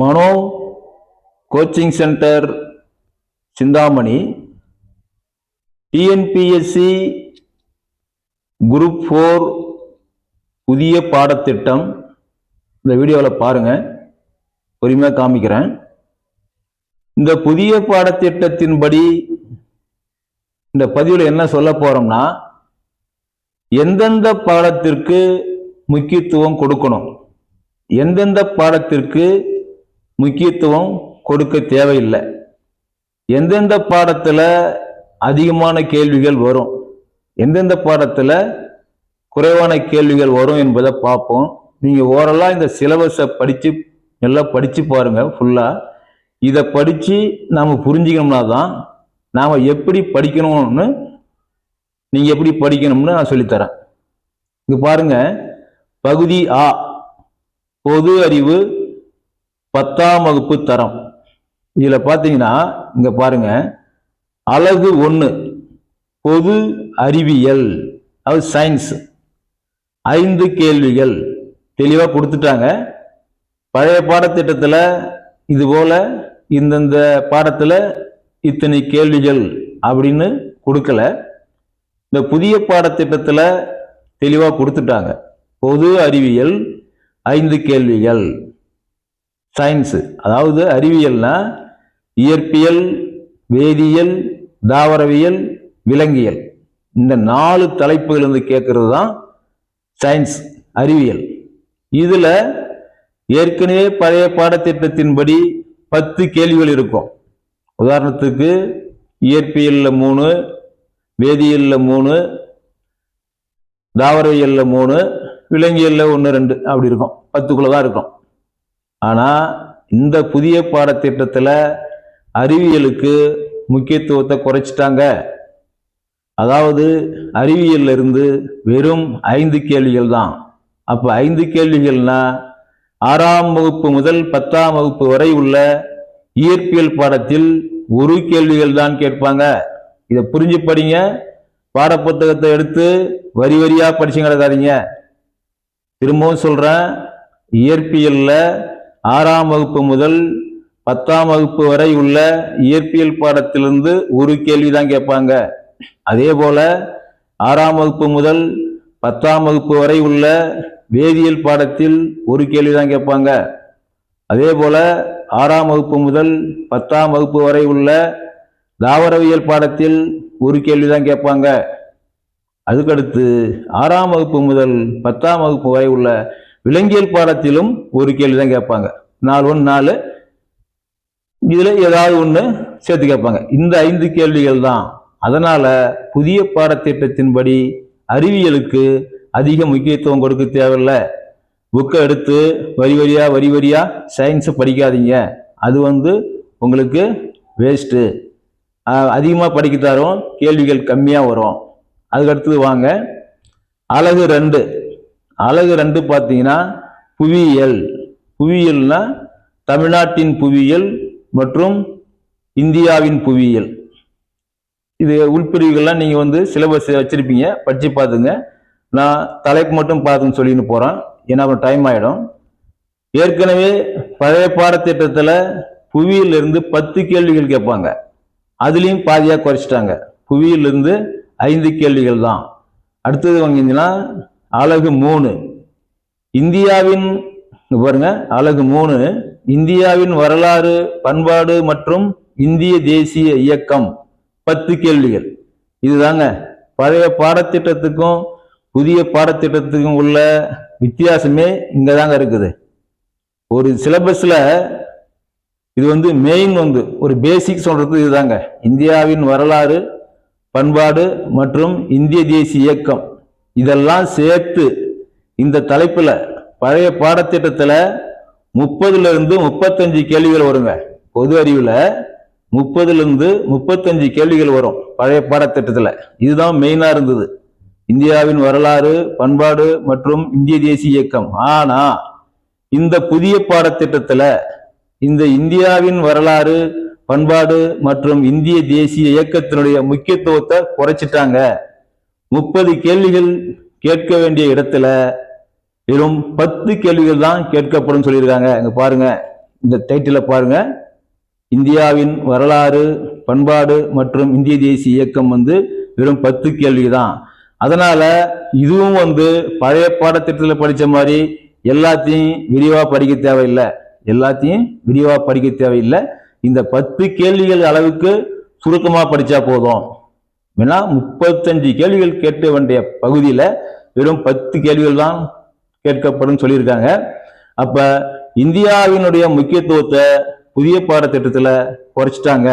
Mano coaching centre Chintamani TNPSC group four புதிய பாடத்திட்டம். இந்த வீடியோவில் பாருங்கள் பொறுமையாக காமிக்கிறேன். இந்த புதிய பாடத்திட்டத்தின்படி இந்த பதிவில் என்ன சொல்ல போகிறோம்னா எந்தெந்த பாடத்திற்கு முக்கியத்துவம் கொடுக்கணும்? எந்தெந்த பாடத்திற்கு முக்கியத்துவம் கொடுக்க தேவையில்லை. எந்தெந்த பாடத்தில் அதிகமான கேள்விகள் வரும் எந்தெந்த பாடத்தில் குறைவான கேள்விகள் வரும் என்பதை பார்ப்போம். நீங்கள் ஓரலாக இந்த சிலபஸை படித்து நல்லா படித்து பாருங்கள் ஃபுல்லாக இதை படித்து நாம் புரிஞ்சிக்கணும்னா தான் நாம் எப்படி படிக்கணும்னு நீங்கள் எப்படி படிக்கணும்னு நான் சொல்லித்தரேன். இங்கே பாருங்க பகுதி ஆ பொது அறிவு பத்தாம் வகுப்பு தரம். இதில் பார்த்தீங்கன்னா இங்கே பாருங்க. அழகு ஒன்று பொது அறிவியல். அது சயின்ஸ் ஐந்து கேள்விகள். தெளிவாக கொடுத்துட்டாங்க. பழைய பாடத்திட்டத்தில் இதுபோல் இந்தந்த பாடத்தில் இத்தனை கேள்விகள் அப்படின்னு கொடுக்கல. இந்த புதிய பாடத்திட்டத்தில் தெளிவாக கொடுத்துட்டாங்க. பொது அறிவியல் ஐந்து கேள்விகள். சயின்ஸு அதாவது அறிவியல்னா இயற்பியல் வேதியியல் தாவரவியல் விலங்கியல். இந்த நாலு தலைப்புகள் இருந்து கேட்கறது தான் சயின்ஸ் அறிவியல். இதில் ஏற்கனவே பழைய பாடத்திட்டத்தின்படி பத்து கேள்விகள் இருக்கும். உதாரணத்துக்கு இயற்பியலில் மூணு வேதியியலில் மூணு தாவரவியலில் மூணு விலங்கியலில் ஒன்று ரெண்டு அப்படி இருக்கும். பத்துக்குள்ளே தான் இருக்கும். ஆனால் இந்த புதிய பாடத்திட்டத்தில் அறிவியலுக்கு முக்கியத்துவத்தை குறைச்சிட்டாங்க. அதாவது அறிவியல்ல இருந்து வெறும் ஐந்து கேள்விகள் தான். அப்போ ஐந்து கேள்விகள்னா ஆறாம் வகுப்பு முதல் பத்தாம் வகுப்பு வரை உள்ள இயற்பியல் பாடத்தில் ஒரு கேள்விகள் தான் கேட்பாங்க. இதை புரிஞ்சு படிங்க பாடப்புத்தகத்தை எடுத்து வரி வரியாக படிச்சு கிடக்காதீங்க திரும்பவும் சொல்கிறேன் இயற்பியலில் ஆறாம் வகுப்பு முதல் பத்தாம் வகுப்பு வரை உள்ள இயற்பியல் பாடத்திலிருந்து ஒரு கேள்வி தான் கேட்பாங்க. அதே போல ஆறாம் வகுப்பு முதல் பத்தாம் வகுப்பு வரை உள்ள வேதியியல் பாடத்தில் ஒரு கேள்வி தான் கேட்பாங்க. அதே போல ஆறாம் வகுப்பு முதல் பத்தாம் வகுப்பு வரை உள்ள தாவரவியல் பாடத்தில் ஒரு கேள்வி தான் கேட்பாங்க. அதுக்கடுத்து ஆறாம் வகுப்பு முதல் பத்தாம் வகுப்பு வரை உள்ள விலங்கியல் பாடத்திலும் ஒரு கேள்வி தான் கேட்பாங்க. நாலு ஒன்று நாலு. இதில் ஏதாவது ஒன்று சேர்த்து கேட்பாங்க. இந்த ஐந்து கேள்விகள் தான். அதனால் புதிய பாடத்திட்டத்தின்படி அறிவியலுக்கு அதிக முக்கியத்துவம் கொடுக்க தேவையில்லை. புக்கை எடுத்து வரி வரியாக வரி வரியாக சயின்ஸு படிக்காதீங்க. அது வந்து உங்களுக்கு வேஸ்ட்டு அதிகமாக படிக்க தரும். கேள்விகள் கம்மியாக வரும். அதுக்கடுத்தது வாங்க. அழகு ரெண்டு. அழகு ரெண்டு பார்த்தீங்கன்னா புவியியல். புவியியல்னா தமிழ்நாட்டின் புவியியல் மற்றும் இந்தியாவின் புவியியல். இது உள்பிரிவுகள்லாம் நீங்கள் வந்து சிலபஸ் வச்சுருப்பீங்க. படித்து பார்த்துங்க. நான் தலைப்பு மட்டும் பார்த்துன்னு சொல்லின்னு போகிறேன் ஏன்னா அப்புறம் டைம் ஆகிடும் ஏற்கனவே பழைய பாடத்திட்டத்தில் புவியிலிருந்து பத்து கேள்விகள் கேட்பாங்க. அதுலேயும் பாதியாக குறைச்சிட்டாங்க. புவியிலிருந்து ஐந்து கேள்விகள் தான். அடுத்தது வாங்கிங்கன்னா அழகு மூணு. இந்தியாவின் பாருங்க அழகு மூணு. இந்தியாவின் வரலாறு பண்பாடு மற்றும் இந்திய தேசிய இயக்கம். பத்து கேள்விகள். இதுதாங்க. பழைய பாடத்திட்டத்துக்கும் புதிய பாடத்திட்டத்துக்கும் உள்ள வித்தியாசமே இங்கே தாங்க இருக்குது. ஒரு சிலபஸில் இது வந்து மெயின் வந்து ஒரு பேசிக் சொல்கிறது இதுதாங்க. இந்தியாவின் வரலாறு பண்பாடு மற்றும் இந்திய தேசிய இயக்கம். இதெல்லாம் சேர்த்து இந்த தலைப்பில் பழைய பாடத்திட்டத்தில் முப்பதுலேருந்து முப்பத்தஞ்சு கேள்விகள் வருங்க. பொது அறிவில் முப்பதுலேருந்து முப்பத்தஞ்சு கேள்விகள் வரும் பழைய பாடத்திட்டத்தில். இதுதான் மெயினாக இருந்தது. இந்தியாவின் வரலாறு பண்பாடு மற்றும் இந்திய தேசிய இயக்கம். ஆனால் இந்த புதிய பாடத்திட்டத்தில் இந்த இந்தியாவின் வரலாறு பண்பாடு மற்றும் இந்திய தேசிய இயக்கத்தினுடைய முக்கியத்துவத்தை குறைச்சிட்டாங்க. முப்பது கேள்விகள் கேட்க வேண்டிய இடத்துல வெறும் பத்து கேள்விகள் தான் கேட்கப்படும் சொல்லியிருக்காங்க. இங்கே பாருங்க. இந்த டைட்டிலை பாருங்க. இந்தியாவின் வரலாறு பண்பாடு மற்றும் இந்திய தேசிய இயக்கம் வந்து வெறும் பத்து கேள்வி தான் அதனால இதுவும் வந்து பழைய பாடத்திட்டத்தில் படித்த மாதிரி எல்லாத்தையும் விரிவாக படிக்க தேவையில்லை. எல்லாத்தையும் விரிவாக படிக்க தேவையில்லை. இந்த பத்து கேள்விகள் அளவுக்கு சுருக்கமாக படித்தா போதும். ஏன்னா முப்பத்தஞ்சு கேள்விகள் கேட்க வேண்டிய பகுதியில் வெறும் பத்து கேள்விகள் தான் கேட்கப்படும் சொல்லியிருக்காங்க. அப்ப இந்தியாவினுடைய முக்கியத்துவத்தை புதிய பாடத்திட்டத்தில் குறைச்சிட்டாங்க.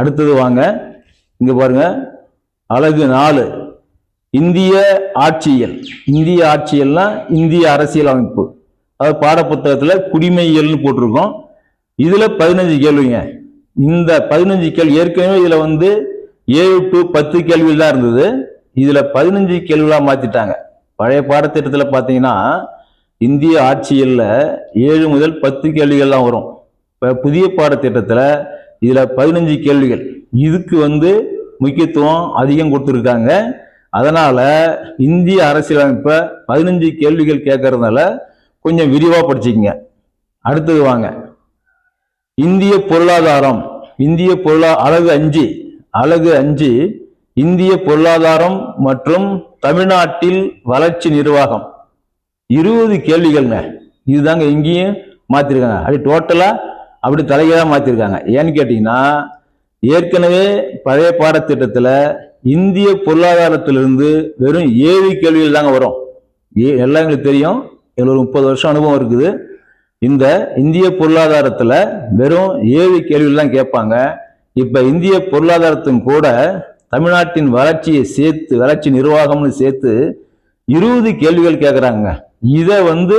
அடுத்தது வாங்க இங்க பாருங்க. அழகு நாலு. இந்திய ஆட்சியல் இந்திய ஆட்சியல்னா இந்திய அரசியல் அமைப்பு. அதாவது பாடப்புத்தகத்தில் குடிமையியல்னு போட்டிருக்கோம். இதில் பதினஞ்சு கேள்விங்க. இந்த பதினஞ்சு கேள்வி ஏற்கனவே இதில் வந்து ஏழு டு பத்து கேள்விகள் தான் இருந்தது. இதில் பதினஞ்சு கேள்விகளாக மாற்றிட்டாங்க பழைய பாடத்திட்டத்தில் பார்த்தீங்கன்னா இந்திய ஆட்சியில் ஏழு முதல் பத்து கேள்விகள்லாம் வரும். இப்போ புதிய பாடத்திட்டத்தில் இதில் பதினஞ்சு கேள்விகள். இதுக்கு வந்து முக்கியத்துவம் அதிகம் கொடுத்துருக்காங்க. அதனால் இந்திய அரசியலமைப்பை பதினஞ்சு கேள்விகள் கேட்கறதுனால கொஞ்சம் விரிவாக படிச்சுக்கங்க. அடுத்தது வாங்க. இந்திய பொருளாதாரம் இந்திய பொருளா அழகு அஞ்சு. அழகு அஞ்சு இந்திய பொருளாதாரம் மற்றும் தமிழ்நாட்டில் வளர்ச்சி நிர்வாகம். இருபது கேள்விகள்ங்க. இதுதாங்க இங்கேயும் மாற்றிருக்காங்க அப்படி டோட்டலாக அப்படி தலைகீழா மாற்றிருக்காங்க ஏன்னு கேட்டிங்கன்னா ஏற்கனவே பழைய பாடத்திட்டத்தில் இந்திய பொருளாதாரத்திலிருந்து வெறும் ஏழு கேள்விகள் தாங்க வரும். ஏ எல்லாம் எங்களுக்கு தெரியும். எங்களுக்கு ஒரு முப்பது வருஷம் அனுபவம் இருக்குது. இந்த இந்திய பொருளாதாரத்தில் வெறும் ஏழு கேள்விகள் தான் கேட்பாங்க. இப்போ இந்திய பொருளாதாரத்தும் கூட தமிழ்நாட்டின் வளர்ச்சியை சேர்த்து வளர்ச்சி நிர்வாகம்னு சேர்த்து இருபது கேள்விகள் கேட்குறாங்க இதை வந்து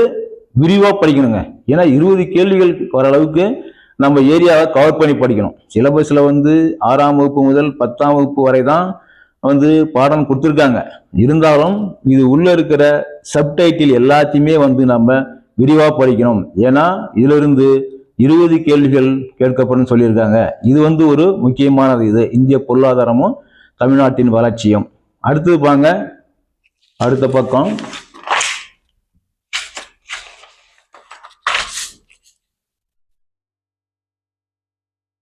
விரிவாக படிக்கணுங்க. ஏன்னா இருபது கேள்விகள் வர அளவுக்கு நம்ம ஏரியாவை கவர் பண்ணி படிக்கணும். சிலபஸில் வந்து ஆறாம் வகுப்பு முதல் பத்தாம் வகுப்பு வரை தான் வந்து பாடம் கொடுத்துருக்காங்க. இருந்தாலும் இது உள்ள இருக்கிற சப்டைட்டில் எல்லாத்தையுமே வந்து நம்ம விரிவாக படிக்கணும். ஏன்னா இதிலிருந்து இருபது கேள்விகள் கேட்கப்படும் சொல்லியிருக்காங்க. இது வந்து ஒரு முக்கியமானது. இது இந்திய பொருளாதாரமும் தமிழ்நாட்டின் வளர்ச்சியும். அடுத்தது பாங்க அடுத்த பக்கம்.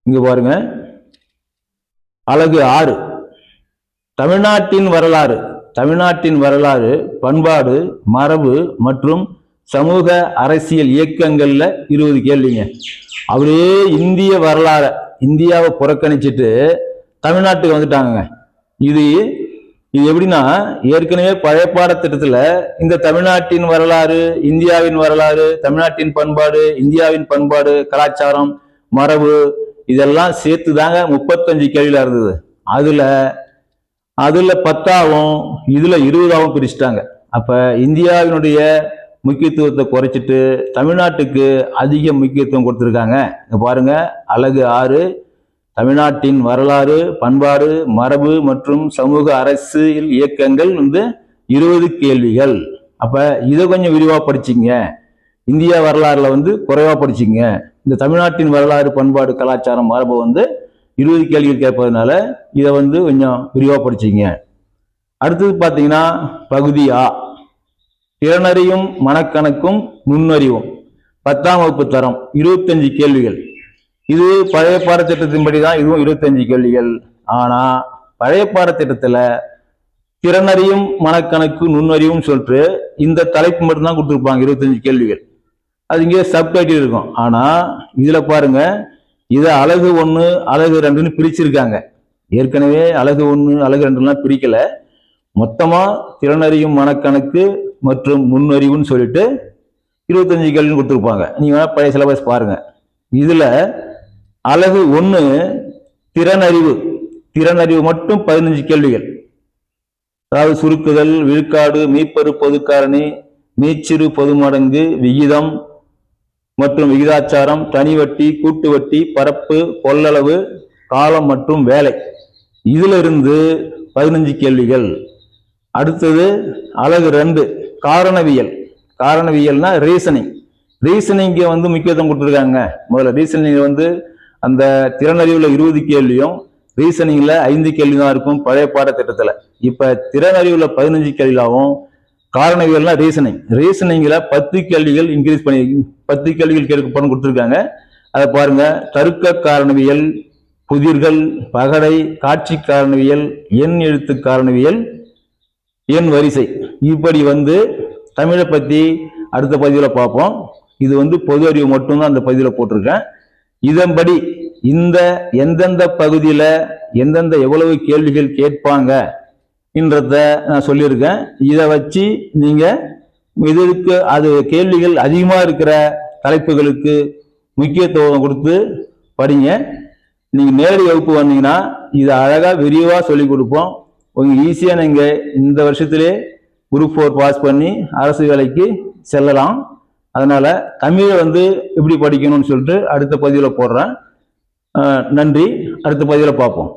இங்க பாருங்க. அழகு ஆறு. தமிழ்நாட்டின் வரலாறு. தமிழ்நாட்டின் வரலாறு பண்பாடு மரபு மற்றும் சமூக அரசியல் இயக்கங்கள்ல இருபது கேள்விங்க. அப்படியே இந்திய வரலாறு இந்தியாவை புறக்கணிச்சிட்டு தமிழ்நாட்டுக்கு வந்துட்டாங்க இது இது எப்படின்னா ஏற்கனவே பழைய பாடத்திட்டத்தில் இந்த தமிழ்நாட்டின் வரலாறு இந்தியாவின் வரலாறு தமிழ்நாட்டின் பண்பாடு இந்தியாவின் பண்பாடு கலாச்சாரம் மரபு இதெல்லாம் சேர்த்து தாங்க முப்பத்தஞ்சு கேள்வியில் இருந்தது. அதில் அதில் பத்தாவும் இதில் இருபதாவும் பிரிச்சுட்டாங்க. அப்போ இந்தியாவினுடைய முக்கியத்துவத்தை குறைச்சிட்டு தமிழ்நாட்டுக்கு அதிக முக்கியத்துவம் கொடுத்துருக்காங்க. இங்கே பாருங்கள் அழகு ஆறு தமிழ்நாட்டின் வரலாறு பண்பாடு மரபு மற்றும் சமூக அரசியல் இயக்கங்கள் வந்து இருபது கேள்விகள். அப்போ இதை கொஞ்சம் விரிவாக படிச்சிங்க. இந்திய வரலாறுல வந்து குறைவாக படிச்சிங்க. இந்த தமிழ்நாட்டின் வரலாறு பண்பாடு கலாச்சாரம் மரபு வந்து இருபது கேள்விகள் கேட்பதனால இதை வந்து கொஞ்சம் விரிவாக படிச்சிங்க. அடுத்தது பார்த்தீங்கன்னா பகுதி ஆ. திறனறியும் மனக்கணக்கும் நுண்ணறிவும். பத்தாம் வகுப்பு தரம் இருபத்தஞ்சு கேள்விகள். இது பழைய பாடத்திட்டத்தின்படி தான் இதுவும் இருபத்தஞ்சு கேள்விகள். ஆனா பழைய பாடத்திட்டத்துல திறனறியும் மனக்கணக்கு நுண்ணறிவும் சொல்லிட்டு இந்த தலைப்பு மட்டும்தான் கொடுத்துருப்பாங்க இருபத்தஞ்சு கேள்விகள். அது இங்கே சப்டைட்டில் இருக்கும். ஆனா இதுல பாருங்க இதை அழகு ஒன்று அழகு ரெண்டுன்னு பிரிச்சிருக்காங்க. ஏற்கனவே அழகு ஒன்று அழகு ரெண்டுலாம் பிரிக்கல. மொத்தமா திறனறியும் மனக்கணக்கு மற்றும் நுண்ணறிவுன்னு சொல்லிட்டு இருபத்தஞ்சு கேள்வின்னு கொடுத்துருப்பாங்க. நீங்கள் வேணால் பழைய சிலபஸ் பாருங்கள் இதில் அழகு ஒன்று திறனறிவு திறனறிவு மட்டும் பதினஞ்சு கேள்விகள். அதாவது சுருக்குதல் விழுக்காடு மீப்பரு பொதுக்காரணி மீச்சிறு பொதுமடங்கு விகிதம் மற்றும் விகிதாச்சாரம் தனி வட்டி கூட்டு வட்டி பரப்பு கொள்ளளவு காலம் மற்றும் வேலை. இதிலிருந்து பதினஞ்சு கேள்விகள். அடுத்தது அழகு ரெண்டு. காரணவியல். காரணவியல்னா ரீசனிங் ரீசனிங்க்கு வந்து முக்கியத்துவம் கொடுத்துருக்காங்க. முதல்ல ரீசனிங் வந்து அந்த திறனறிவுல இருபது கேள்வியும் ரீசனிங்ல ஐந்து கேள்வி தான் இருக்கும் பழைய பாடத்திட்டத்துல. இப்ப திறனறிவுல பதினஞ்சு கேள்வியாகவும் காரணவியல்னா ரீசனிங் ரீசனிங்கில் பத்து கேள்விகள் இன்க்ரீஸ் பண்ணி பத்து கேள்விகள் கேட்கப்படும் கொடுத்துருக்காங்க. அதை பாருங்க. தருக்க காரணவியல் புதிர்கள் பகடை காட்சி காரணவியல் எண் எழுத்து காரணவியல் எண் வரிசை. இப்படி வந்து தமிழை பற்றி அடுத்த பதிவில் பார்ப்போம். இது வந்து பொது அறிவு மட்டும்தான் அந்த பதிவில் போட்டிருக்கேன். இதன்படி இந்த எந்தெந்த பகுதியில் எந்தெந்த எவ்வளவு கேள்விகள் கேட்பாங்க என்றத நான் சொல்லியிருக்கேன். இதை வச்சு நீங்கள் இதற்கு அது கேள்விகள் அதிகமாக இருக்கிற தலைப்புகளுக்கு முக்கியத்துவம் கொடுத்து படிங்க. நீங்கள் நேரடி வகுப்பு வந்தீங்கன்னா இதை அழகாக விரிவாக சொல்லிக் கொடுப்போம். கொஞ்சம் ஈஸியாக நீங்கள் இந்த வருஷத்திலே குரூப் ஃபோர் பாஸ் பண்ணி அரசு வேலைக்கு செல்லலாம். அதனால் தமிழை வந்து எப்படி படிக்கணும்னு சொல்லிட்டு அடுத்த பதிவில் போடுறேன். நன்றி. அடுத்த பதிவில் பார்ப்போம்.